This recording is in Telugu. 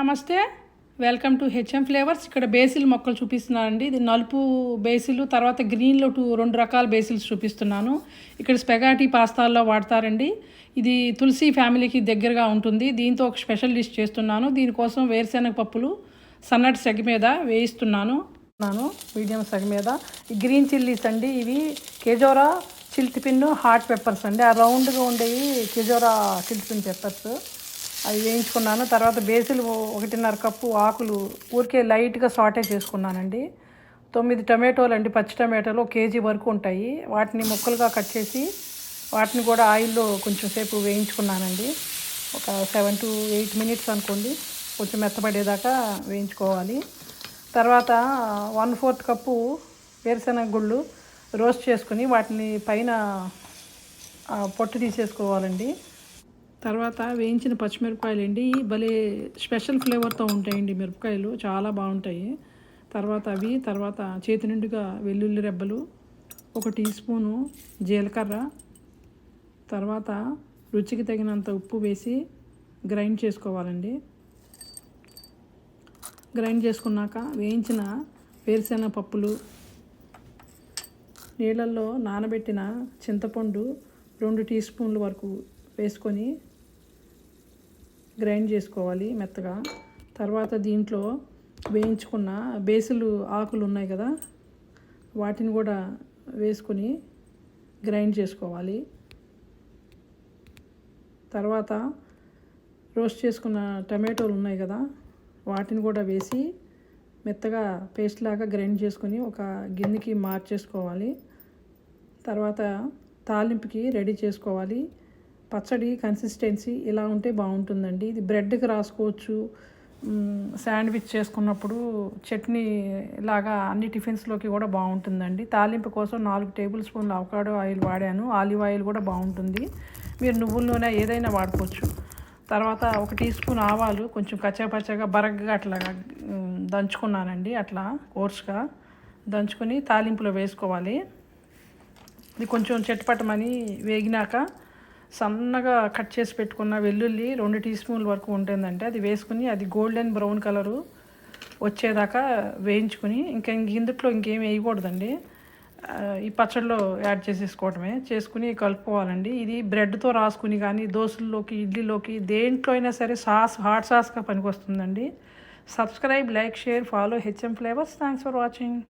నమస్తే. వెల్కమ్ టు హెచ్ఎం ఫ్లేవర్స్ ఇక్కడ బేసిల్ మొక్కలు చూపిస్తున్నానండి. ఇది నలుపు బేసిల్ తర్వాత గ్రీన్లో టూ రెండు రకాల బేసిల్స్ చూపిస్తున్నాను. ఇక్కడ స్పెగాటీ పాస్తాల్లో వాడతారండి. ఇది తులసి ఫ్యామిలీకి దగ్గరగా ఉంటుంది. దీంతో ఒక స్పెషల్ డిష్ చేస్తున్నాను. దీనికోసం వేరుశెనగ పప్పులు సన్నటి సెగ మీద వేయిస్తున్నాను. నాను మీడియం సెగ మీద. ఈ గ్రీన్ చిల్లీస్ అండి. ఇవి కేజోరా చిల్టిపిన్ హాట్ పెప్పర్స్ అండి. ఆ రౌండ్గా ఉండేవి కేజోరా చిల్టిపిన్ పెప్పర్స్. అవి వేయించుకున్నాను తర్వాత బేసిల్ ఒకటిన్నర కప్పు ఆకులు ఊరికే లైట్గా సాటే చేసుకున్నానండి. తొమ్మిది టమాటోలు అండి పచ్చి టమాటోలు కేజీ వరకు ఉంటాయి. వాటిని ముక్కలుగా కట్ చేసి వాటిని కూడా ఆయిల్లో కొంచెం సేపు వేయించుకున్నానండి. ఒక సెవెన్ టు ఎయిట్ మినిట్స్ అనుకోండి కొంచెం మెత్తపడేదాకా వేయించుకోవాలి. తర్వాత వన్ ఫోర్త్ కప్పు వేరుశెనగ గుళ్ళు రోస్ట్ చేసుకుని వాటిని పైన పొట్టు తీసేసుకోవాలండి. తర్వాత వేయించిన పచ్చిమిరపకాయలు అండి భలే స్పెషల్ ఫ్లేవర్తో ఉంటాయండి మిరపకాయలు. చాలా బాగుంటాయి. తర్వాత అవి తర్వాత చేతి నిండుగా వెల్లుల్లి రెబ్బలు ఒక టీ స్పూను జీలకర్ర తర్వాత రుచికి తగినంత ఉప్పు వేసి గ్రైండ్ చేసుకోవాలండి. గ్రైండ్ చేసుకున్నాక వేయించిన వేరుశెనగ పప్పులు నీళ్ళల్లో నానబెట్టిన చింతపండు రెండు టీ స్పూన్ల వరకు వేసుకొని గ్రైండ్ చేసుకోవాలి మెత్తగా. తర్వాత దీంట్లో వేయించుకున్న బేసులు ఆకులు ఉన్నాయి కదా వాటిని కూడా వేసుకొని గ్రైండ్ చేసుకోవాలి. తర్వాత రోస్ట్ చేసుకున్న టమాటోలు ఉన్నాయి కదా వాటిని కూడా వేసి మెత్తగా పేస్ట్ లాగా గ్రైండ్ చేసుకొని ఒక గిన్నెకి మార్చేసుకోవాలి. తర్వాత తాలింపుకి రెడీ చేసుకోవాలి. పచ్చడి కన్సిస్టెన్సీ ఇలా ఉంటే బాగుంటుందండి. ఇది బ్రెడ్కి రాసుకోవచ్చు. శాండ్విచ్ చేసుకున్నప్పుడు చట్నీ లాగా అన్ని టిఫిన్స్లోకి కూడా బాగుంటుందండి. తాలింపు కోసం నాలుగు టేబుల్ స్పూన్లు అవకాడో ఆయిల్ వాడాను. ఆలివ్ ఆయిల్ కూడా బాగుంటుంది. మీరు నువ్వుల నూనె ఏదైనా వాడుకోవచ్చు. తర్వాత ఒక టీ స్పూన్ ఆవాలు కొంచెం కచ్చాపచ్చగా బరగ్గా అట్లా దంచుకున్నానండి అట్లా కోర్స్గా. దంచుకొని తాలింపులో వేసుకోవాలి. ఇది కొంచెం చెట్పటమని వేగినాక సన్నగా కట్ చేసి పెట్టుకున్న వెల్లుల్లి రెండు టీ స్పూన్ల వరకు ఉంటుందంటే అది వేసుకుని అది గోల్డెన్ బ్రౌన్ కలరు వచ్చేదాకా వేయించుకుని ఇంకా ఇందుట్లో ఇంకేం వేయకూడదండి. ఈ పచ్చడిలో యాడ్ చేసేసుకోవడమే చేసుకుని కలుపుకోవాలండి. ఇది బ్రెడ్తో రాసుకుని కానీ దోశల్లోకి ఇడ్లీలోకి దేంట్లో అయినా సరే సాస్ హాట్ సాస్గా పనికొస్తుందండి. Subscribe like share follow HM flavours thanks for watching